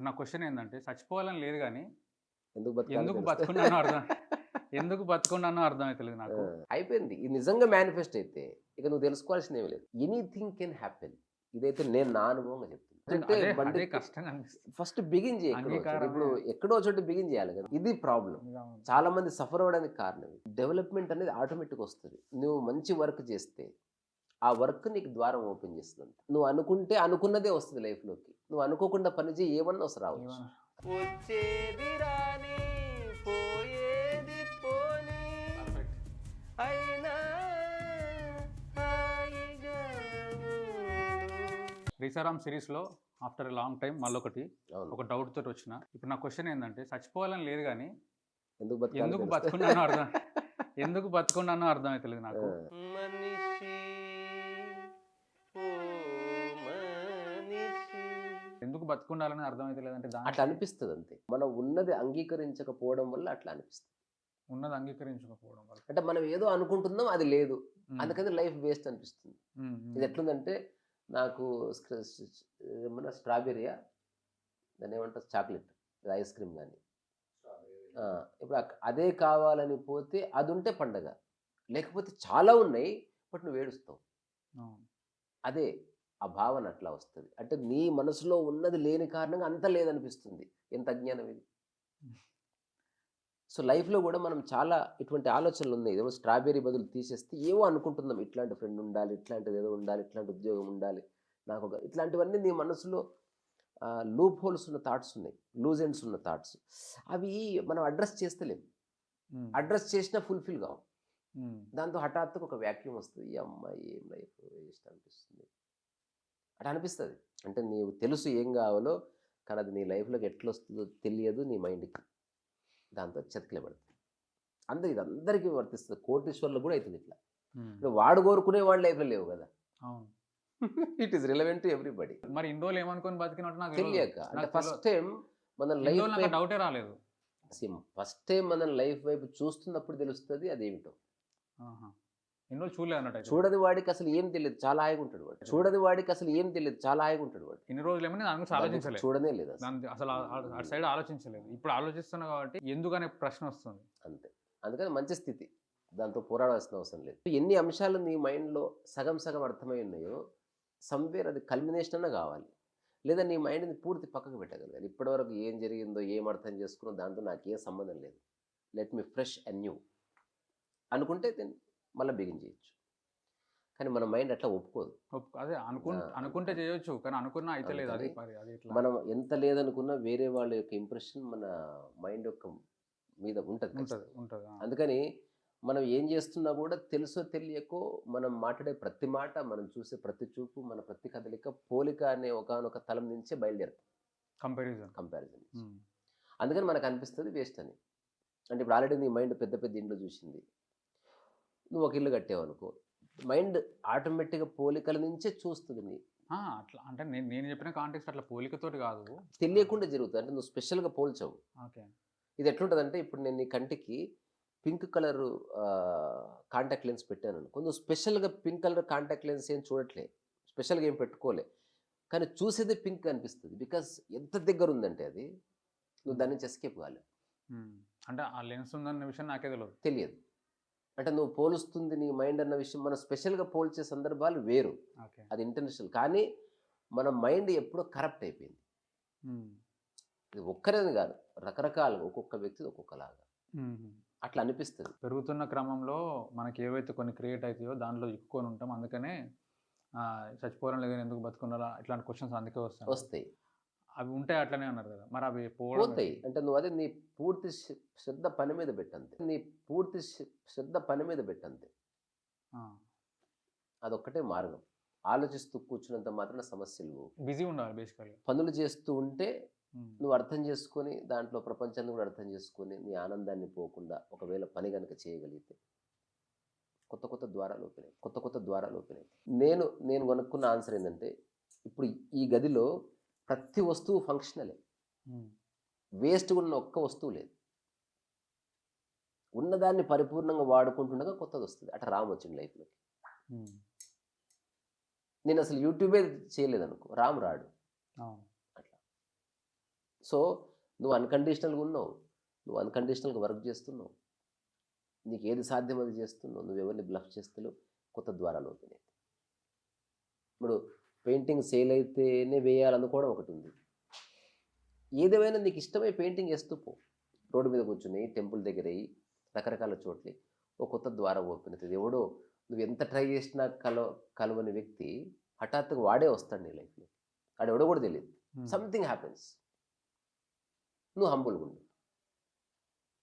ఇప్పుడు నా క్వశ్చన్ ఏంటంటే చచ్చిపోవాలని లేదు కానీ ఎందుకు ఎందుకు. బతుకున్నానో అర్థం ఎందుకు బతుకున్నానో అర్థమవుతలేదు నాకు. అయిపోయింది. ఇది నిజంగా మేనిఫెస్ట్ అయితే ఇక నువ్వు తెలుసుకోవాల్సింది ఏమి లేదు. ఎనీథింగ్ కెన్ హ్యాపెన్ ఇదైతే నేను నా అనుభవంగా చెప్తున్నా. అంటే అదే బండి అదే కష్టంగా అనిపిస్తుంది. ఫస్ట్ బిగిన్ చేయి ఎక్కడో చోట. అంగీకారమే. ఇప్పుడు ఎక్కడో చోట బిగిన్ చేయాలి కదా. ఇది ప్రాబ్లం చాలా మంది సఫర్ అవ్వడానికి కారణం డెవలప్మెంట్ అనేది ఆటోమేటిక్ వస్తుంది. నువ్వు మంచి వర్క్ చేస్తే ఆ వర్క్ నీకు ద్వారం ఓపెన్ చేస్తుంది నువ్వు అనుకుంటే అనుకున్నదే వస్తుంది లైఫ్లోకి నువ్వు అనుకోకుండా పని చేయి ఏమన్నా వస్తుంది రావచ్చు. వచ్చేది రాని పోయేది పోని. అయినా హాయిగా ఉండు. రీసారామ్ సిరీస్లో ఆఫ్టర్ లాంగ్ టైం మళ్ళొకటి ఒక డౌట్ తోటి వచ్చిన. ఇప్పుడు నా క్వశ్చన్ ఏంటంటే చచ్చిపోవాలని లేదు కానీ ఎందుకు. బతుకున్నానో అర్థం ఎందుకు బతుకున్నానో అర్థమవుతలేదు నాకు. బతుకుండాలని అర్థమవుతలేదు అంటే దాని అట్లా అనిపిస్తుంది అంతే. మనం ఉన్నది అంగీకరించకపోవడం వల్ల అట్లా అనిపిస్తుంది. ఉన్నది అంగీకరించకపోవడం వల్ల. అంటే మనం ఏదో అనుకుంటున్నాం అది లేదు. అందుకని లైఫ్ వేస్ట్ అనిపిస్తుంది. ఇది ఎట్లుందంటే నాకు ఏమన్నా స్ట్రాబెరీయా దాన్ని ఏమంటారు? చాక్లెట్ ఐస్ క్రీమ్ కానీ. ఇప్పుడు అదే కావాలని పోతే అది ఉంటే పండగ. లేకపోతే చాలా ఉన్నాయి బట్ నువ్వు ఏడుస్తావు. అదే ఆ భావన అట్లా వస్తుంది. అంటే నీ మనసులో ఉన్నది లేని కారణంగా అంత లేదనిపిస్తుంది. ఎంత అజ్ఞానం ఇది? సో లైఫ్లో కూడా మనం చాలా ఇటువంటి ఆలోచనలు ఉన్నాయి. ఏదో స్ట్రాబెర్రీ బదులు తీసేస్తే ఏవో అనుకుంటున్నాం. ఇట్లాంటి ఫ్రెండ్ ఉండాలి ఇట్లాంటిది ఏదో ఉండాలి ఇట్లాంటి ఉద్యోగం ఉండాలి నాకు ఒక ఇట్లాంటివన్నీ నీ మనసులో లూప్ హోల్స్ ఉన్న థాట్స్ ఉన్నాయి. లూజ్ ఎండ్స్ ఉన్న థాట్స్ అవి మనం అడ్రస్ చేస్తలేం. అడ్రస్ చేసినా ఫుల్ఫిల్ కావు. దాంతో హఠాత్తుగా ఒక వ్యాక్యూమ్ వస్తుంది. ఈ అమ్మాయి ఏం లైఫ్ వేస్ట్ అనిపిస్తుంది? అట్లా అనిపిస్తుంది అంటే నీవు తెలుసు ఏం కావాలో కానీ అది నీ లైఫ్లోకి ఎట్లా వస్తుందో తెలియదు నీ మైండ్కి. దాంతో చతికిలే పడుతుంది అందరికి ఇది అందరికీ వర్తిస్తుంది. కోటీశ్వర్లు కూడా అవుతుంది ఇట్లా. వాడు కోరుకునే వాడి లైఫ్లో లేవు కదా. It is relevant to everybody మరి ఇన్ని రోజులు ఏమనుకొని బతికినట్టు నాకు. తెలియక. అంటే ఫస్ట్ టైం మన లైఫ్ డౌటే రాలేదు. ఫస్ట్ టైం మన లైఫ్ వైపు చూస్తున్నప్పుడు తెలుస్తుంది అదేమిటో. రోజులు చూడలేదు. చూడని వాడికి అసలు ఏం తెలియదు చాలా హాయిగా ఉంటాడు వాడు. చూడని వాడికి అసలు ఏం తెలియదు చాలా హాయిగా ఉంటాడు వాడు. ఇన్ని రోజులు ఏమో నేను దాని గురించి ఆలోచించలేదు చూడనే లేదు అసలు. అటు సైడ్ ఆలోచించలేదు. ఇప్పుడు ఆలోచిస్తున్నా కాబట్టి ఎందుకనే ప్రశ్న వస్తుంది. అంతే. అందుకని మంచి స్థితి. దాంతో పోరాడాల్సిన అవసరం లేదు. ఎన్ని అంశాలు నీ మైండ్లో సగం సగం అర్థమై ఉన్నాయో సంవేర్ అది కల్మినేషన్ అన్న కావాలి. లేదా నీ మైండ్ని పూర్తి పక్కకు పెట్టగలగాలి. ఇప్పటివరకు ఏం జరిగిందో ఏం అర్థం చేసుకున్నో దాంతో నాకు ఏ సంబంధం లేదు. Let me fresh and new అనుకుంటే మళ్ళీ బిగిన్ చేయొచ్చు. కానీ మన మైండ్ అట్లా ఒప్పుకోదు. ఒప్పు- అదే. అనుకుంటే చేయొచ్చు కానీ అనుకున్నా అయితే లేదు అది మనం ఎంత లేదనుకున్నా వేరే వాళ్ళ యొక్క ఇంప్రెషన్ మన మైండ్ యొక్క మీద ఉంటుంది. అందుకని మనం ఏం చేస్తున్నా కూడా తెలుసో తెలియకో మనం మాట్లాడే ప్రతి మాట మనం చూసే ప్రతి చూపు మన ప్రతి కదలిక పోలిక అనే ఒకనొక తలం నుంచే బయలుదేరుతాం. Comparison comparison um. అందుకని మనకు అనిపిస్తుంది వేస్ట్ అని. అంటే ఇప్పుడు ఆల్రెడీ నీ మైండ్ పెద్ద పెద్ద ఇండ్లు చూసింది. నువ్వు ఒక ఇల్లు కట్టావు అనుకో మైండ్ ఆటోమేటిక్గా పోలికల నుంచే చూస్తుంది నీ. అట్లా అంటే నేను నేను చెప్పిన కాంటెక్స్ట్ అట్లా పోలికతోటి కాదు. తెలియకుండా జరుగుతుంది. అంటే నువ్వు స్పెషల్గా పోల్చావు. ఓకే. ఇది ఎట్లుంటుందంటే ఇప్పుడు నేను నీ కంటికి పింక్ కలర్ కాంటాక్ట్ లెన్స్ పెట్టాను అనుకో నువ్వు స్పెషల్గా పింక్ కలర్ కాంటాక్ట్ లెన్స్ ఏం చూడట్లే. స్పెషల్గా ఏం పెట్టుకోలే. కానీ చూసేదే పింక్ అనిపిస్తుంది. బికాస్ ఎంత దగ్గర ఉందంటే అది నువ్వు దాని నుంచి ఎస్కేప్ కాలేవు. ఉమ్. అంటే ఆ లెన్స్ ఉందన్న విషయం నాకే తెలియదు తెలియదు. అంటే నువ్వు పోలుస్తుంది నీ మైండ్ అన్న విషయం మనం స్పెషల్గా పోల్చే సందర్భాలు వేరు. ఓకే. అది ఇంటర్నేషనల్ కానీ మన మైండ్ ఎప్పుడో కరప్ట్ అయిపోయింది. ఇది ఒక్కరేది కాదు. రకరకాలుగా ఒక్కొక్క వ్యక్తి ఒక్కొక్కలాగా. అట్లా అనిపిస్తుంది. పెరుగుతున్న క్రమంలో మనకి ఏవైతే కొన్ని క్రియేట్ అవుతాయో దాంట్లో ఇక్కుకొని ఉంటాం అందుకనే చచ్చిపోవడం లేదు ఎందుకు బతుకున్నారా? ఇట్లాంటి క్వశ్చన్స్ అందుకే వస్తాయి. వస్తాయి. అవి ఉంటాయి అట్లనే అన్నారు కదా. మరి అవి పోతాయి. అంటే నువ్వు అదే నీ పూర్తి శ్ర- శ్రద్ధ పని మీద పెట్టంతే నీ పూర్తి శ్ర- శ్రద్ధ పని మీద పెట్టంతే అదొక్కటే మార్గం. ఆలోచిస్తూ కూర్చున్నంత మాత్రాన సమస్యలు. బిజీ ఉండాలి బేసికల్గా. పనులు చేస్తూ ఉంటే నువ్వు అర్థం చేసుకొని దాంట్లో ప్రపంచాన్ని కూడా అర్థం చేసుకొని నీ ఆనందాన్ని పోకుండా ఒకవేళ పని కనుక చేయగలిగితే కొత్త కొత్త ద్వారాలు ఓపెన్ కొత్త కొత్త ద్వారాలు ఓపెన్ నేను నేను కొనుక్కున్న ఆన్సర్ ఏంటంటే ఇప్పుడు ఈ గదిలో ప్రతి వస్తువు ఫంక్షనలే వేస్ట్ ఉన్న ఒక్క వస్తువు లేదు. ఉన్నదాన్ని పరిపూర్ణంగా వాడుకుంటుండగా కొత్తది వస్తుంది. అట్లా రామ్ వచ్చింది లైఫ్లోకి నేను అసలు యూట్యూబే చేయలేదు అనుకో రామ్ రాడు. అట్లా. సో నువ్వు అన్కండిషనల్గా ఉన్నావు. నువ్వు అన్కండిషనల్గా వర్క్ చేస్తున్నావు. నీకు ఏది సాధ్యం అది చేస్తున్నావు. నువ్వు ఎవరిని బ్లఫ్ చేస్తలేవు. కొత్త ద్వారాలు అవుతాయి ఇప్పుడు పెయింటింగ్ సేల్ అయితేనే వేయాలనుకోవడం ఒకటి ఉంది ఏదేమైనా నీకు ఇష్టమై పెయింటింగ్ వేస్తూ పో. రోడ్డు మీద కూర్చుని టెంపుల్ దగ్గర అయ్యి రకరకాల చోట్ల. ఒక కొత్త ద్వారం ఓపెన్ అవుతుంది. ఎవడో నువ్వు ఎంత ట్రై చేసినా కల కలవని వ్యక్తి హఠాత్తుగా వాడే వస్తాడు నీ లైఫ్లో. వాడు ఎవడో కూడా తెలియదు. సంథింగ్ హ్యాపెన్స్ నువ్వు హంబుల్గా ఉండు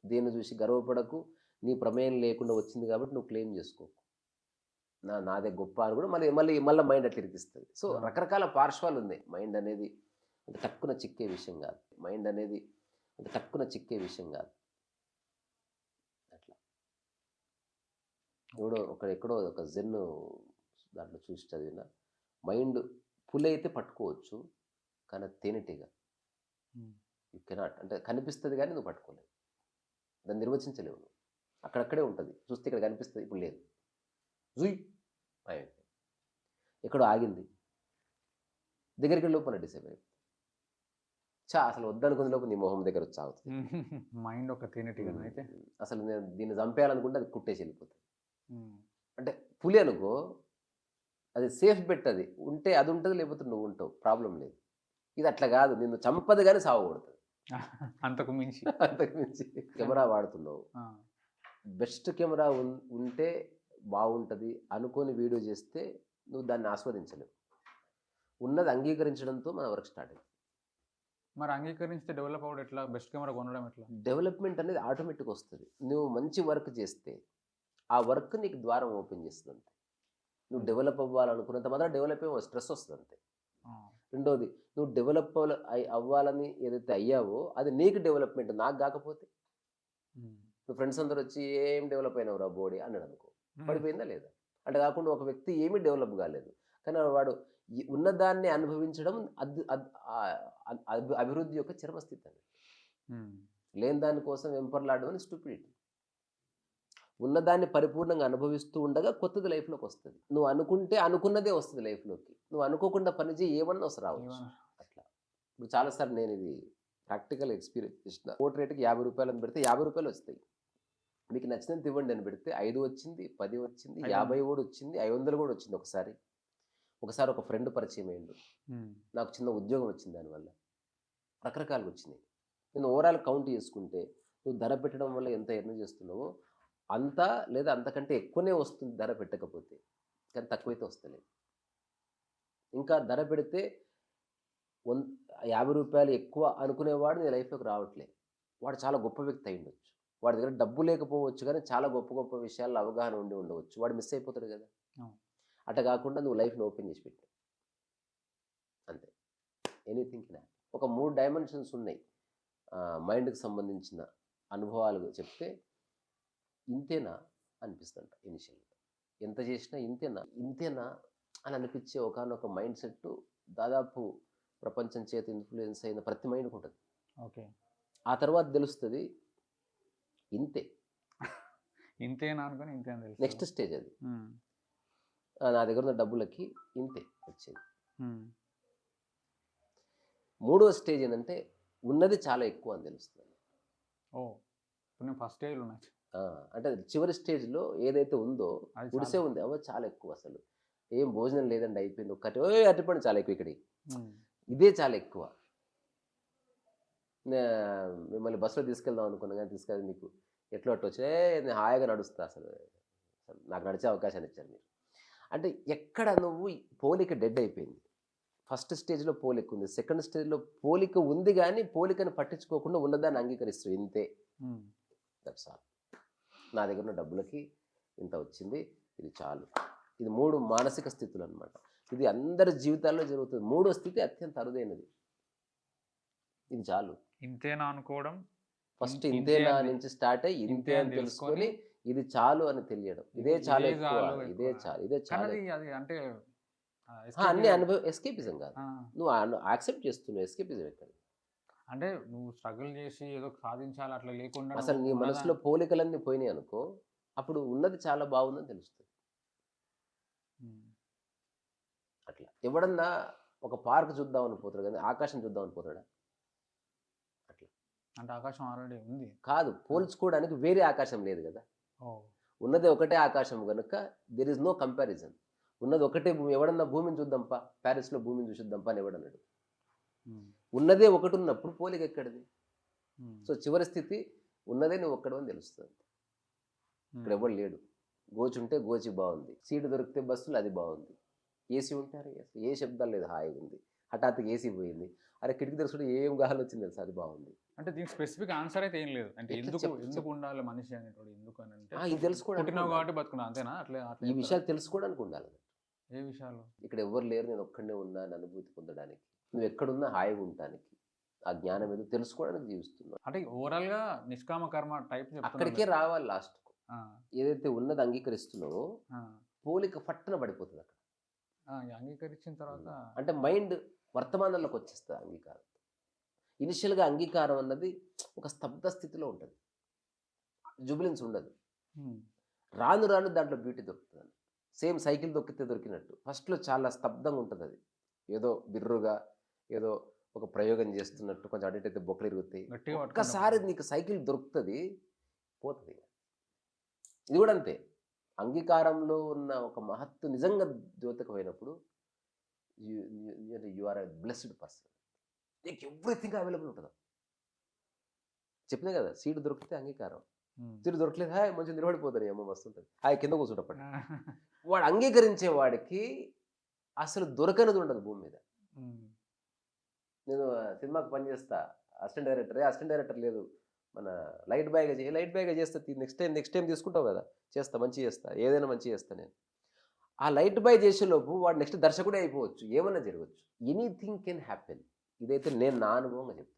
దీన్ని చూసి గర్వపడకు. నీ ప్రమేయం లేకుండా వచ్చింది కాబట్టి నువ్వు క్లెయిమ్ చేసుకోకు నా నాదే గొప్ప అని కూడా మళ్ళీ మళ్ళీ మళ్ళీ మైండ్ అట్లా ఇరికిస్తుంది. So Hmm. రకరకాల పార్శ్వాలు ఉన్నాయి. మైండ్ అనేది అంత తక్కువ చిక్కే విషయం కాదు. మైండ్ అనేది అంత తక్కువ చిక్కే విషయం కాదు. అట్లా. ఎవడో ఒక ఎక్కడో ఒక జెన్ దాంట్లో చూసి చదివిన. మైండ్ పులి అయితే పట్టుకోవచ్చు కానీ అది తేనెటీగ. యూ కెనాట్ అంటే కనిపిస్తుంది కానీ నువ్వు పట్టుకోలేవు. దాన్ని నిర్వచించలేవు నువ్వు. అక్కడక్కడే ఉంటుంది. చూస్తే ఇక్కడ కనిపిస్తుంది ఇప్పుడు లేదు. జుయ్ అయిపోయింది. ఎక్కడో ఆగింది. దగ్గరికి వెళ్ళి లోపల డిసైడ్ చా అసలు వద్దనుకునే లోపు నీ మొహం దగ్గర వచ్చి ఆగుతుంది. మైండ్ ఒక తేనెటీగన అయితే. అసలు నేను దీన్ని చంపేయాలనుకుంటే అది కుట్టేసి వెళ్ళిపోతుంది. అంటే పులి అనుకో అది సేఫ్ బెట్ అది. ఉంటే అది ఉంటుంది లేకపోతే నువ్వు ఉంటావు. ప్రాబ్లం లేదు. ఇది అట్లా కాదు. నిన్ను చంపదు కానీ సావకూడదు అంతకు మించి. అంతకు మించి. కెమెరా వాడుతున్నావు. బెస్ట్ కెమెరా ఉంటే బాగుంటుంది అనుకొని వీడియో చేస్తే నువ్వు దాన్ని ఆస్వాదించలేవు. ఉన్నది అంగీకరించడంతో మన వర్క్ స్టార్ట్ అయింది. మరి అంగీకరిస్తే డెవలప్ అవ్వడం ఎట్లా? బెస్ట్ కెమెరా కొనడం ఎట్లా? డెవలప్మెంట్ అనేది ఆటోమేటిక్ వస్తుంది. నువ్వు మంచి వర్క్ చేస్తే ఆ వర్క్ నీకు ద్వారం ఓపెన్ చేస్తుంది అంతే. నువ్వు డెవలప్ అవ్వాలనుకున్నంత మాత్రం డెవలప్ ఏమో స్ట్రెస్ వస్తుంది అంతే. రెండోది నువ్వు డెవలప్ అవ్వాలని ఏదైతే అయ్యావో అది నీకు డెవలప్మెంట్ నాకు కాకపోతే. నువ్వు ఫ్రెండ్స్ అందరూ వచ్చి ఏం డెవలప్ అయినావు రా బోడీ అన్నాడు అనుకో. పడిపోయిందా లేదా? అంటే కాకుండా ఒక వ్యక్తి ఏమీ డెవలప్ కాలేదు. కానీ వాడు ఉన్నదాన్ని అనుభవించడం అద్ అద్- ఆ- అభి- అభివృద్ధి యొక్క చరమస్థితి అని. లేని దానికోసం వెంపర్లాడడం అని స్టూపిడిటీ ఉన్నదాన్ని పరిపూర్ణంగా అనుభవిస్తూ ఉండగా కొత్తది లైఫ్లోకి వస్తుంది. నువ్వు అనుకుంటే అనుకున్నదే వస్తుంది లైఫ్లోకి. నువ్వు అనుకోకుండా పని చేయి ఏమన్నా వస్తుంది రావచ్చు? అట్లా. ఇప్పుడు చాలాసార్లు నేను ఇది ప్రాక్టికల్ ఎక్స్పీరియన్స్ చేసిన. కోట్ రేటుకి యాభై రూపాయలు అని పెడితే యాభై రూపాయలు వస్తాయి. మీకు నచ్చినంత ఇవ్వండి అని పెడితే ఐదు వచ్చింది పది వచ్చింది యాభై కూడా వచ్చింది ఐదు వందలు కూడా వచ్చింది ఒకసారి. ఒకసారి ఒక ఫ్రెండ్ పరిచయం అయ్యిండు. నాకు చిన్న ఉద్యోగం వచ్చింది దానివల్ల రకరకాలుగా వచ్చినాయి. నేను ఓవరాల్ కౌంట్ చేసుకుంటే నువ్వు ధర పెట్టడం వల్ల ఎంత ఎర్న్ చేస్తున్నావో అంత లేదా అంతకంటే ఎక్కువనే వస్తుంది ధర పెట్టకపోతే. కానీ తక్కువైతే వస్తలేదు. ఇంకా ధర పెడితే వన్ యాభై రూపాయలు ఎక్కువ అనుకునేవాడు నీ లైఫ్లోకి రావట్లే. వాడు చాలా గొప్ప వ్యక్తి అయి ఉండొచ్చు వాడి దగ్గర డబ్బు లేకపోవచ్చు కానీ చాలా గొప్ప గొప్ప విషయాల్లో అవగాహన ఉండి ఉండవచ్చు. వాడు మిస్ అయిపోతాడు కదా. అట్లా కాకుండా నువ్వు లైఫ్ని ఓపెన్ చేసి పెట్టు. అంతే. ఎనీథింగ్ క్యాన్ ఒక మూడు డైమెన్షన్స్ ఉన్నాయి. మైండ్కి సంబంధించిన అనుభవాలు చెప్తే ఇంతేనా అనిపిస్తుంట ఇనిషియల్గా. ఎంత చేసినా ఇంతేనా? ఇంతేనా అని అనిపించే ఒకనొక మైండ్ సెట్ దాదాపు ప్రపంచం చేత ఇన్ఫ్లుయెన్స్ అయిన ప్రతి మైండ్కి ఉంటుంది. ఓకే. ఆ తర్వాత తెలుస్తుంది ఇంతే. ఇంతేనా అనుకుని ఇంతే తెలుసు నెక్స్ట్ స్టేజ్ అది. నా దగ్గర ఉన్న డబ్బులకి ఇంతే వచ్చేది. ఉమ్. మూడో స్టేజ్ ఏంటంటే ఉన్నది చాలా ఎక్కువ అని తెలుస్తుంది. ఓ నేను ఫస్ట్ స్టేజ్లో ఉన్నాయి అంటే చివరి స్టేజ్లో ఏదైతే ఉందో గుడిసే. ఉంది. అవ చాలా ఎక్కువ అసలు. ఏం భోజనం లేదండి అయిపోయింది. ఒక్కటి. ఓ అరటిపండు చాలా ఎక్కువ ఇక్కడికి. ఇదే చాలా ఎక్కువ. మిమ్మల్ని బస్సులో తీసుకెళ్దాం అనుకున్నా కానీ తీసుకెళ్ళి మీకు ఎట్లా అట్లా వచ్చి "ఏ, నేను హాయిగా నడుస్తా అసలు. నాకు నడిచే అవకాశాన్ని ఇచ్చారు మీరు. అంటే ఎక్కడ నువ్వు పోలిక డెడ్ అయిపోయింది? ఫస్ట్ స్టేజ్లో పోలిక ఉంది. సెకండ్ స్టేజ్లో పోలిక ఉంది కానీ పోలికను పట్టించుకోకుండా ఉన్నదాన్ని అంగీకరిస్తూ ఇంతే. దట్స్ ఆల్ నా దగ్గర ఉన్న డబ్బులకి ఇంత వచ్చింది. ఇది చాలు. ఇది మూడు మానసిక స్థితులు అనమాట ఇది అందరి జీవితాల్లో జరుగుతుంది. మూడో స్థితి అత్యంత అరుదైనది. ఇది చాలు. ఇంతేనా అనుకోవడం? ఫస్ట్ ఇంతేనా నుంచి స్టార్ట్ అయ్యి ఇంతే అని తెలుసుకొని ఇది చాలు అని తెలియడం. ఇదే చాలు ఇదే చాలు ఇదే. చాలు అది అంటే అన్ని. అనుభవం ఎస్కేపిజం కాదు. నువ్వు యాక్సెప్ట్ చేస్తున్నావు ఎస్కేపిజం ఎక్కడ అంటే నువ్వు స్ట్రగుల్ చేసి ఏదో సాధించాలి అట్లా లేకుండా అసలు నీ మనసులో పోలికలన్నీ పోయినాయి అనుకో అప్పుడు ఉన్నది చాలా బాగుందని తెలుస్తుంది. అట్లా. ఎవడన్నా ఒక పార్క్ చూద్దామని పోతాడు కానీ ఆకాశం చూద్దామని పోతాడా? అంటే ఆకాశం ఆల్రెడీ ఉంది. కాదు పోల్చుకోవడానికి వేరే ఆకాశం లేదు కదా. ఉన్నది ఒకటే ఆకాశం కనుక దెర్ ఇస్ నో కంపారిజన్ ఉన్నది ఒకటే భూమి ఎవడన్నా భూమిని చూద్దాంపా ప్యారిస్లో భూమిని చూసిద్దాంపా అని ఎవడన్నాడు ఉన్నదే ఒకటి ఉన్నప్పుడు పోలిక ఎక్కడిది? సో చివరి స్థితి ఉన్నదే నువ్వు ఒక్కడు అని తెలుస్తుంది. ఇక్కడ ఎవడు లేడు. గోచి ఉంటే గోచి బాగుంది. సీటు దొరికితే బస్సులు అది బాగుంది. ఏసీ ఉంటారు? ఏ శబ్దాలు లేదు హాయిగా ఉంది. హఠాత్తుగా ఏసీ పోయింది. అరే కిటికీ తెరుచుకుంటే ఏం గాలి వచ్చింది తెలుసా? అది బాగుంది. అంటే దీనికి స్పెసిఫిక్ ఆన్సర్ అయితే ఏం లేదు. అంటే ఎందుకు ఎందుకు. ఉండాలి మనిషి అనేటోడు ఎందుకు అని అంటే ఇది తెలుసుకోవడానికి పుట్టినావు. కాబట్టి బతుకున్నా అంతేనా? అట్లే అట్లా ఈ? విషయాలు తెలుసుకోవడానికి ఉండాలి. ఏ విషయాలు? ఇక్కడ ఎవరు లేరు నేను ఒక్కడనే ఉన్నా అని అనుభూతి పొందడానికి. నువ్వు ఎక్కడున్నా హాయిగా ఉండటానికి. ఆ జ్ఞానం ఏదో తెలుసుకోవడానికి జీవిస్తున్నావు. అంటే ఓవరాల్గా నిష్కామ కర్మ టైప్ అక్కడికే రావాలి లాస్ట్ ఏదైతే ఉన్నది అంగీకరిస్తున్నావో పోలిక పట్టున పడిపోతుంది అక్కడ. అంగీకరించిన తర్వాత అంటే మైండ్ వర్తమానంలోకి వచ్చేస్తుంది అంగీకారం. ఇనిషియల్గా అంగీకారం అన్నది ఒక స్తబ్ద స్థితిలో ఉంటుంది. జుబిలెన్స్ ఉండదు. రాను రాను దాంట్లో బ్యూటీ దొరుకుతుంది సేమ్ సైకిల్ దొక్కితే దొరికినట్టు. ఫస్ట్లో చాలా స్తబ్దంగా ఉంటుంది అది ఏదో బిర్రుగా ఏదో ఒక ప్రయోగం చేస్తున్నట్టు కొంచెం అటు ఇటు అయితే బొక్కలు ఇరుగుతాయి. ఒక్కసారి నీకు సైకిల్ దొరుకుతుంది పోతుంది ఇది కూడా అంతే. అంగీకారంలో ఉన్న ఒక మహత్తు నిజంగా ద్యోతకమైనప్పుడు you are a blessed person. నీకు ఎవ్రీథింగ్ అవైలబుల్ ఉంటుంది. చెప్పినా కదా సీటు దొరికితే అంగీకారం. సీటు దొరకలేదు హాయ్ మంచిగా నిలబడిపోతాను ఏమో వస్తుంటుంది హాయ్ కింద కూర్చుంటప్పటి వాడు అంగీకరించే వాడికి అసలు దొరకనిది ఉండదు భూమి మీద. నేను సినిమాకి పనిచేస్తా అసిస్టెంట్ డైరెక్టర్ అసిస్టెంట్ డైరెక్టర్ లేదు. మన లైట్ బాయ్గా చేయి లైట్ బాయ్గా చేస్తా నెక్స్ట్ టైం నెక్స్ట్ టైం తీసుకుంటావు కదా చేస్తా మంచి చేస్తా ఏదైనా మంచి చేస్తా నేను. ఆ లైట్ బాయ్ చేసేలోపు వాడు నెక్స్ట్ దర్శకుడే అయిపోవచ్చు ఏమన్నా జరగవచ్చు ఎనీథింగ్ కెన్ హ్యాపెన్. ఇదైతే నేను నా అనుభవంగా చెప్తున్నాను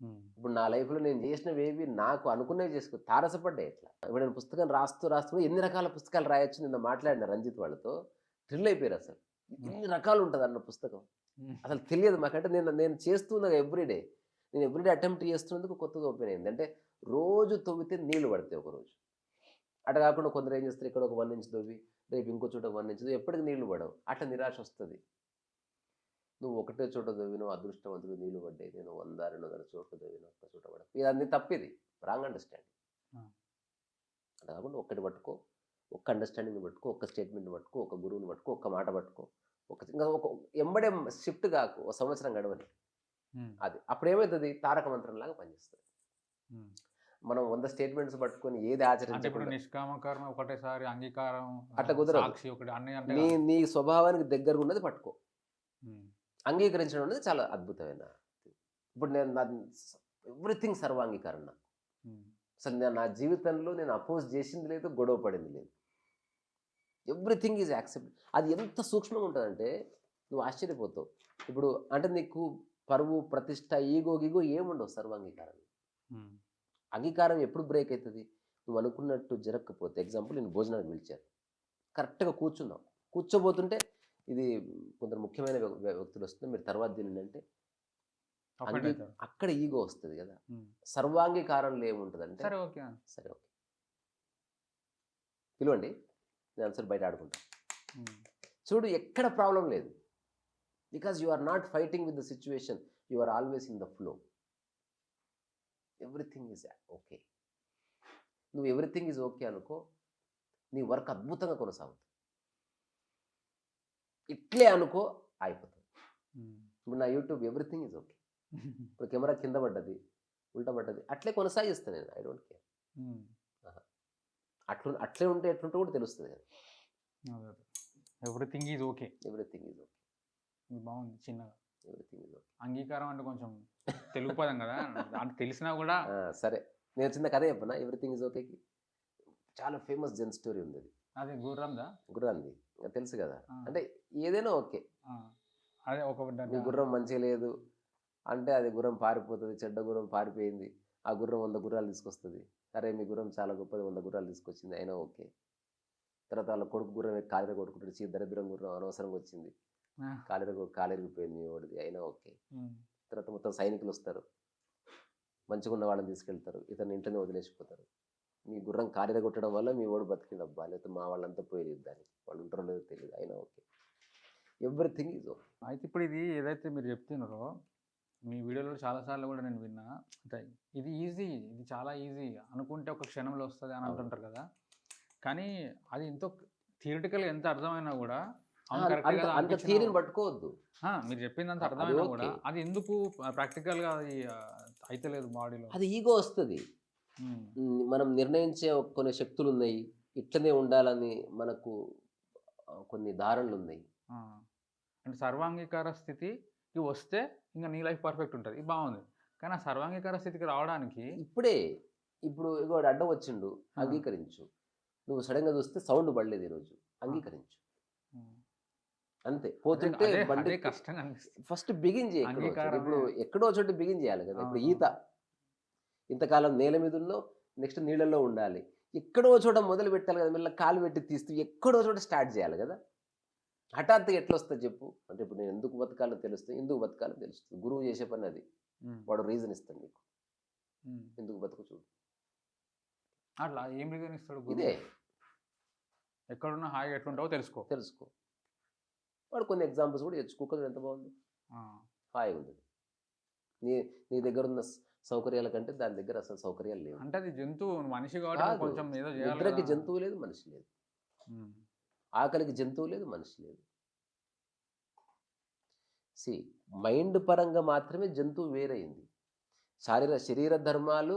ఉమ్, ఇప్పుడు నా లైఫ్లో నేను చేసినవేవి నాకు అనుకునేవి చేసుకో తారసపడ్డాయి ఎట్లా ఇప్పుడు నేను పుస్తకం రాస్తూ రాస్తూ ఎన్ని రకాల పుస్తకాలు రాయొచ్చు నిన్న మాట్లాడిన రంజిత్ వాళ్ళతో థ్రిల్ అయిపోయారు అసలు. ఎన్ని రకాలు ఉంటుంది అన్న పుస్తకం. అసలు తెలియదు మాకంటే నేను నేను చేస్తున్నా ఎవ్రీడే. నేను ఎవ్రీడే అటెంప్ట్ చేస్తున్నందుకు కొత్తగా ఓపెన్ అయింది. అంటే రోజు తవ్వితే నీళ్ళు పడతాయి ఒక రోజు అట్లా కాకుండా కొందరు ఏం చేస్తారు ఇక్కడ ఒక వన్ ఇంచ్ తవ్వి రేపు ఇంకో చోట వన్ ఇంచ్ ఎప్పటికీ నీళ్ళు పడవు. అట్లా నిరాశ వస్తుంది. నువ్వు ఒకటే చోట తవ్విన అదృష్టవంతుడు నీళ్ళు పడ్డాయి. నేను వంద రెండు వందల చోట్ల ఒక్క చోట పడ ఇది అన్ని తప్పిది. Wrong understanding. ఆ. అట్లా కాకుండా ఒక్కటి పట్టుకో ఒక్క అండర్స్టాండింగ్ పట్టుకో ఒక్క స్టేట్మెంట్ పట్టుకో ఒక గురువుని పట్టుకో ఒక్క మాట పట్టుకో ఒక ఇంకా ఒక ఎంబడే షిఫ్ట్ కాకు ఒక సంవత్సరం గడవని. అది అప్పుడు ఏమవుతుంది తారక మంత్రం లాగా పనిచేస్తుంది. మనం వంద స్టేట్మెంట్స్ పట్టుకొని ఏది అంటే ఇప్పుడు ఆచరించకుండా నిష్కామ కర్మ ఒకటేసారి అంగీకారం అట్లా కుదరదు. నీ నీ స్వభావానికి దగ్గరగా ఉన్నది పట్టుకో అంగీకరించడం అనేది చాలా అద్భుతమైన ఇప్పుడు నేను నా ఎవ్రీథింగ్ సర్వాంగీకారం నాకు ఉమ్, అసలు నేను నా జీవితంలో నేను అపోజ్ చేసింది లేదు గొడవ పడింది లేదు. ఎవ్రీథింగ్ ఈజ్ యాక్సెప్ట్ అది ఎంత సూక్ష్మంగా ఉంటుందంటే నువ్వు ఆశ్చర్యపోతావు. ఇప్పుడు అంటే నీకు పరువు ప్రతిష్ట ఈగో గీగో ఏముండవు సర్వాంగీకారం అంగీకారం ఎప్పుడు బ్రేక్ అవుతుంది నువ్వు అనుకున్నట్టు జరగకపోతే ఎగ్జాంపుల్ నేను భోజనానికి పిలిచాను. కరెక్ట్గా కూర్చున్నాం. కూర్చోబోతుంటే ఇది కొందరు ముఖ్యమైన వ్య- వ్య- వ్యక్తులు వస్తుంది. మీరు తర్వాత తినండి అంటే. అక్కడ ఈగో వస్తుంది కదా. సర్వాంగీకారంలో ఏముంటుందంటే సరే ఓకే. సరే ఓకే. పిలవండి. నేను ఆన్సర్ బయట ఆడుకుంటా. ఉమ్, చూడు ఎక్కడ ప్రాబ్లం లేదు. Because you are not fighting with the situation. You are always in the flow. Everything is okay. నువ్వు ఎవ్రీథింగ్ ఈజ్ ఓకే అనుకో నీ వర్క్ అద్భుతంగా కొనసాగుతుంది. ఇట్లే అనుకో అయిపోతుంది. ఇప్పుడు నా యూట్యూబ్ ఎవ్రీథింగ్ ఈజ్ ఓకే. ఇప్పుడు కెమెరా కింద పడ్డది ఉల్టా పడ్డది అట్లే కొనసాగిస్తాను నేను ఐ డోంట్ కేర్. అట్లు అట్లే ఉంటే ఎట్లుంటే కూడా తెలుస్తుంది కదా. Everything is okay. Everything is okay. బాగుంది చిన్నగా. Everything is okay. అంగీకారం అంటే కొంచెం తెలుగు పదం కదా అంటే తెలిసినా కూడా సరే. నేను చిన్న కథ చెప్పనా? ఎవ్రీథింగ్ ఈజ్ ఓకేకి? చాలా ఫేమస్ జెన్ స్టోరీ ఉంది అది. గుర్రందా? గుర్రాంది. తెలుసు కదా. అంటే ఏదైనా ఓకే. అదే ఒక మీ గుర్రం మంచిగా లేదు అంటే అది గుర్రం పారిపోతుంది చెడ్డ గుర్రం పారిపోయింది ఆ గుర్రం వంద గుర్రాలు తీసుకొస్తుంది. అరే మీ గుర్రం చాలా గొప్పది వంద గుర్రాలు తీసుకొచ్చింది అయినా ఓకే. తర్వాత వాళ్ళ కొడుకు గుర్రం కాలిర కొట్టుకుంటాడు చీ దరిద్రం గుర్రం అనవసరంగా వచ్చింది. కాలిర కాలిరిగిపోయింది మీ వాడిది అయినా ఓకే. తర్వాత మొత్తం సైనికులు వస్తారు. మంచిగా ఉన్న వాళ్ళని తీసుకెళ్తారు ఇతను ఇంట్లోనే వదిలేసిపోతారు. మీ గుర్రం కాలిర కొట్టడం వల్ల మీ వాడు బతికిండు అబ్బా లేకపోతే మా వాళ్ళంతా పోయి యుద్ధానికి వాళ్ళు ఉంటారో లేదో తెలియదు అయినా ఓకే. Everything is okay. అయితే ఇప్పుడు ఇది ఏదైతే మీరు చెప్తున్నారో మీ వీడియోలో చాలాసార్లు కూడా నేను విన్నా అంటే ఇది ఈజీ ఇది చాలా ఈజీ అనుకుంటే ఒక క్షణంలో వస్తుంది అని. అంటుంటారు కదా. కానీ అది ఎంతో థియరిటికల్ ఎంత అర్థమైనా కూడా అంత- థియరీని పట్టుకోవద్దు. మీరు చెప్పింది అంత అర్థమైనా. కూడా. అది ఎందుకు ప్రాక్టికల్గా అది ఆ, అయితలేదు బాడీలో? అది ఈగో వస్తుంది. మనం నిర్ణయించే కొన్ని శక్తులు ఉన్నాయి ఇట్లనే ఉండాలని మనకు కొన్ని ధారణలు ఉన్నాయి అంటే సర్వాంగీకార స్థితికి వస్తే ఇంకా నీ లైఫ్ పర్ఫెక్ట్ ఉంటుంది. ఇది బాగుంది. కానీ ఆ సర్వాంగీకార స్థితికి రావడానికి ఇప్పుడే ఇప్పుడు వాడు అడ్డం వచ్చిండు. అంగీకరించు. నువ్వు సడన్గా చూస్తే సౌండ్ పడలేదు ఈరోజు. అంగీకరించు. అంతే. పోతుంటే బండి ఫస్ట్ బిగిన్ చేయి ఎక్కడో చోట. అంగీకారమే. ఇప్పుడు ఎక్కడో చోట బిగిన్ చేయాలి కదా. ఇప్పుడు. ఈత. ఇంతకాలం నేల మీద నెక్స్ట్ నీళ్ళల్లో ఉండాలి. ఎక్కడో చోట మొదలు పెట్టాలి కదా. మళ్ళీ కాలు పెట్టి తీస్తూ ఎక్కడో చోట స్టార్ట్ చేయాలి కదా. హఠాత్తుగా ఎట్లా వస్తుంది చెప్పు? అంటే ఇప్పుడు నేను ఎందుకు బతకాలో తెలుస్తుంది ఎందుకు బతకాలో తెలుస్తుంది. గురువు చేసే పని అది. వాడు రీజన్ ఇస్తాడు నీకు. ఎందుకు బతుకు చూడు. అట్లా ఏం రీజన్ ఇస్తాడు? ఇదే. ఎక్కడున్నా హాయిగా ఎట్లుంటావో తెలుసుకో. తెలుసుకో. వాడు కొన్ని ఎగ్జాంపుల్స్ కూడా తెచ్చు కుక్కలు ఎంత బాగుంది? హాయిగా ఉంది నీ నీ దగ్గర ఉన్న సౌకర్యాల కంటే దాని దగ్గర అసలు సౌకర్యాలు లేవు. అంటే అది జంతువు మనిషి కాబట్టి. కొంచెం ఏదో. జంతువు లేదు మనిషి లేదు. ఆకలికి జంతువు లేదు మనిషి లేదు. సి మైండ్ పరంగా మాత్రమే జంతువు వేరైంది. శారీర శరీర ధర్మాలు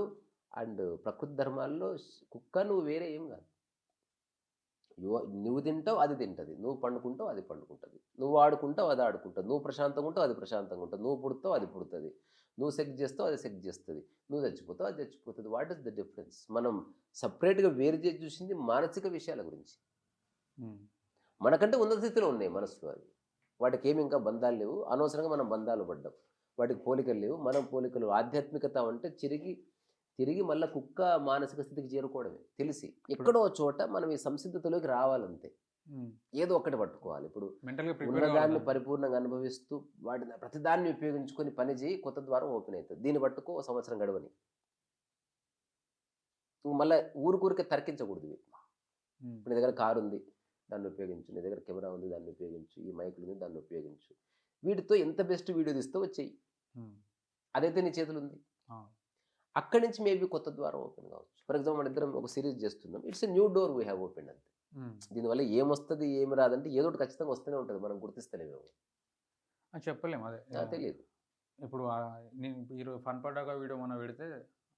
అండ్ ప్రకృతి ధర్మాల్లో కుక్క నువ్వు వేరే ఏం కాదు. నువ్వు తింటావు అది తింటుంది. నువ్వు పండుకుంటావు అది పండుకుంటుంది. నువ్వు ఆడుకుంటావు అది ఆడుకుంటుంది. నువ్వు ప్రశాంతంగా ఉంటావు అది ప్రశాంతంగా ఉంటుంది నువ్వు పుడతావు అది పుడుతుంది. నువ్వు సెక్ చేస్తావు అది సెక్ చేస్తుంది. నువ్వు చచ్చిపోతావు అది చచ్చిపోతుంది. వాట్ ఇస్ ద డిఫరెన్స్ మనం సపరేట్గా వేరు చేసి చూసింది మానసిక విషయాల గురించి. మనకంటే ఉన్నత స్థితిలో ఉన్నాయి మనసులో అవి. వాటికి ఏమి ఇంకా బంధాలు లేవు. అనవసరంగా మనం బంధాలు పడ్డాం. వాటికి పోలికలు లేవు. మనం పోలికలు ఆధ్యాత్మికత అంటే తిరిగి తిరిగి మళ్ళీ కుక్క మానసిక స్థితికి చేరుకోవడమే. తెలిసి ఎక్కడో చోట మనం ఈ సంసిద్ధతలోకి రావాలంతే. ఏదో ఒక్కటి పట్టుకోవాలి. ఇప్పుడు ఉన్నదాన్ని ప్రిపేర్ పరిపూర్ణంగా అనుభవిస్తూ వాటిని ప్రతిదాన్ని ఉపయోగించుకొని పని చేయి కొత్త ద్వారం ఓపెన్ అవుతుంది. దీన్ని పట్టుకో సంవత్సరం గడవని. మళ్ళీ ఊరికూరికే తర్కించకూడదు. ఇప్పుడు నీ దగ్గర కారు ఉంది దాన్ని ఉపయోగించు నీ దగ్గర కెమెరా ఉంది దాన్ని ఉపయోగించు ఈ మైకులు ఉంది దాన్ని ఉపయోగించు. వీటితో ఎంత బెస్ట్ వీడియో తీస్తే వచ్చేయి. అదైతే నీ చేతులు ఉంది అక్కడి నుంచి మేబీ కొత్త ద్వారం ఓపెన్ కావచ్చు. ఫర్ ఎగ్జాంపుల్ మన ఇద్దరం ఒక సిరీస్ చేస్తున్నాం. It's a new door we have open అంతే. దీనివల్ల ఏమొస్తుంది ఏమి రాదంటే ఏదో ఒకటి ఖచ్చితంగా వస్తూనే ఉంటుంది. మనం గుర్తిస్తలేము చెప్పలేము అదే. తెలియదు. ఇప్పుడు నేను ఈరోజు ఫన్ పడ్డాక వీడియో మనం పెడితే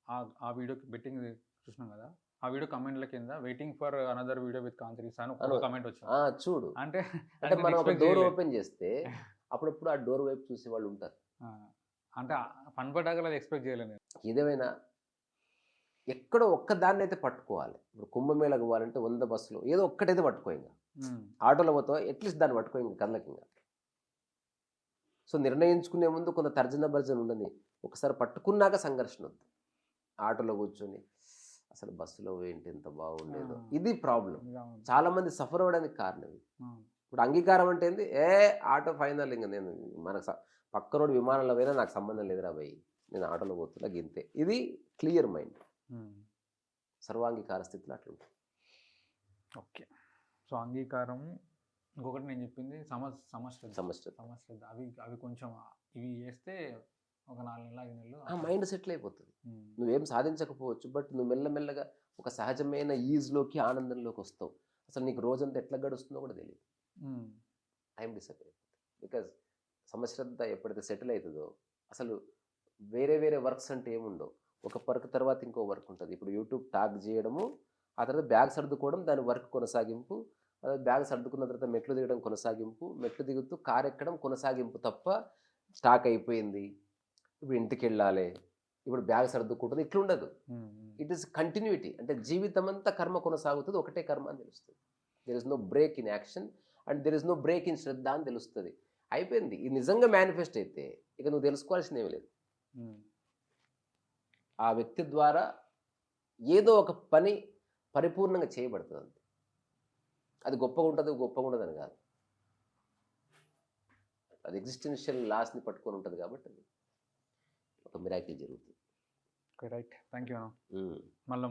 ఆ ఆ వీడియోకి బెట్టింగ్ చూసినాం కదా? ఆ వీడియో కమెంట్ల కింద waiting for another video with కాంత్రీస్ అని ఒక. కమెంట్ వచ్చింది. చూడు. అంటే అంటే మనం ఒక డోర్. ఓపెన్ చేస్తే అప్పుడప్పుడు ఆ డోర్ వైపు చూసే వాళ్ళు ఉంటారు. అంటే ఫన్ అది ఎక్స్పెక్ట్ చేయలేను నేను. ఏదేమైనా ఎక్కడో ఒక్క దాన్ని అయితే పట్టుకోవాలి. ఇప్పుడు కుంభమేళకు పోవాలంటే వంద బస్సులు ఏదో ఒక్కటైతే పట్టుకో ఇంకా. ఆటోలో పోతావా? అట్లీస్ట్ దాన్ని పట్టుకో ఇంకా కళ్ళకి ఇంకా. సో నిర్ణయించుకునే ముందు కొంత తర్జన భర్జన ఉండని. ఒకసారి పట్టుకున్నాక సంఘర్షణ వద్దు. ఆటోలో కూర్చొని అసలు బస్సులో ఏంటి ఎంత బాగుండేదో. ఇది ప్రాబ్లం. చాలా మంది సఫర్ అవ్వడానికి కారణం ఇప్పుడు అంగీకారం అంటే ఏంది? ఏ ఆటో ఫైనల్ ఇంకా నేను మనకు పక్క రోడ్డు విమానంలో పోయినా నాకు సంబంధం లేదురా భయ్ నేను ఆటోలో పోతున్నా గింతే. ఇది క్లియర్ మైండ్. సర్వాంగీకార స్థితిలో అట్లుంటుంది. ఓకే. సో అంగీకారం ఇంకొకటి నేను చెప్పింది సమస్ సమశ్రద్ధ. సమస్య సమశ్రద్ధ. అవి అవి కొంచెం ఇవి చేస్తే ఒక నాలుగు నెలలు ఐదు నెలలు ఆ మైండ్ సెటిల్ అయిపోతుంది. నువ్వేం సాధించకపోవచ్చు బట్ నువ్వు మెల్లమెల్లగా ఒక సహజమైన ఈజ్లోకి ఆనందంలోకి వస్తావు. అసలు నీకు రోజంతా ఎట్లా గడుస్తుందో కూడా తెలియదు టైం డిసప్పేర్ బికాజ్ సమశ్రద్ధ ఎప్పుడైతే సెటిల్ అవుతుందో అసలు వేరే వేరే వర్క్స్ అంటే ఏముండవు. ఒక వర్క్ తర్వాత ఇంకో వర్క్ ఉంటుంది. ఇప్పుడు యూట్యూబ్ టాక్ చేయడము ఆ తర్వాత బ్యాగ్ సర్దుకోవడం దాని వర్క్ కొనసాగింపు అదే బ్యాగ్ సర్దుకున్న తర్వాత మెట్లు దిగడం కొనసాగింపు మెట్లు దిగుతూ కార్ ఎక్కడం కొనసాగింపు తప్ప స్టాక్ అయిపోయింది. ఇప్పుడు ఇంటికి వెళ్ళాలి ఇప్పుడు బ్యాగ్ సర్దుకుంటుంది ఇట్లా ఉండదు um, um. It is continuity అంటే జీవితం అంతా కర్మ కొనసాగుతుంది ఒకటే కర్మ అని తెలుస్తుంది. There is no break in action and there is no break in shraddha అని తెలుస్తుంది. అయిపోయింది. ఇది నిజంగా మేనిఫెస్ట్ అయితే ఇక నువ్వు తెలుసుకోవాల్సిందేమీ లేదు. ఆ వ్యక్తి ద్వారా ఏదో ఒక పని పరిపూర్ణంగా చేయబడుతుంది. అంతే అది గొప్పగా ఉంటుంది గొప్పగా ఉండదు అని కాదు. అది ఎగ్జిస్టెన్షియల్ లాస్ని పట్టుకొని ఉంటుంది కాబట్టి అది. ఒక మిరాకిల్ జరుగుతుంది. రైట్ థ్యాంక్ యూ మళ్ళీ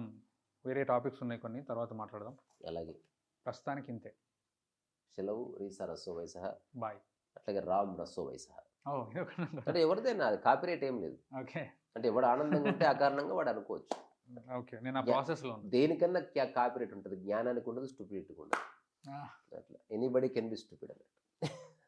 వేరే టాపిక్స్ ఉన్నాయి కొన్ని తర్వాత మాట్లాడదాం. అలాగే. ప్రస్తుతానికి ఇంతే. సెలవు రీసా రసో వయస బాయ్ అట్లాగే రామ్ రసో వయస ఓ ఇది ఒక అంటే ఎవరిదైనా అది కాపీరైట్ ఏం లేదు. ఓకే అంటే ఎవడు ఆనందంగా ఉంటే ఆ కారణంగా వాడు అనుకోవచ్చు. ఓకే నేను ఆ యా. ప్రాసెస్లో దేనికన్నా కాపీరైట్ ఉంటుంది? జ్ఞానానికి ఉండదు స్టూపిడిటీకి ఉండదు. ఆ. అట్లా. ఎనీబడి కెన్ బి స్టూపిడ్ అన్నట్టు.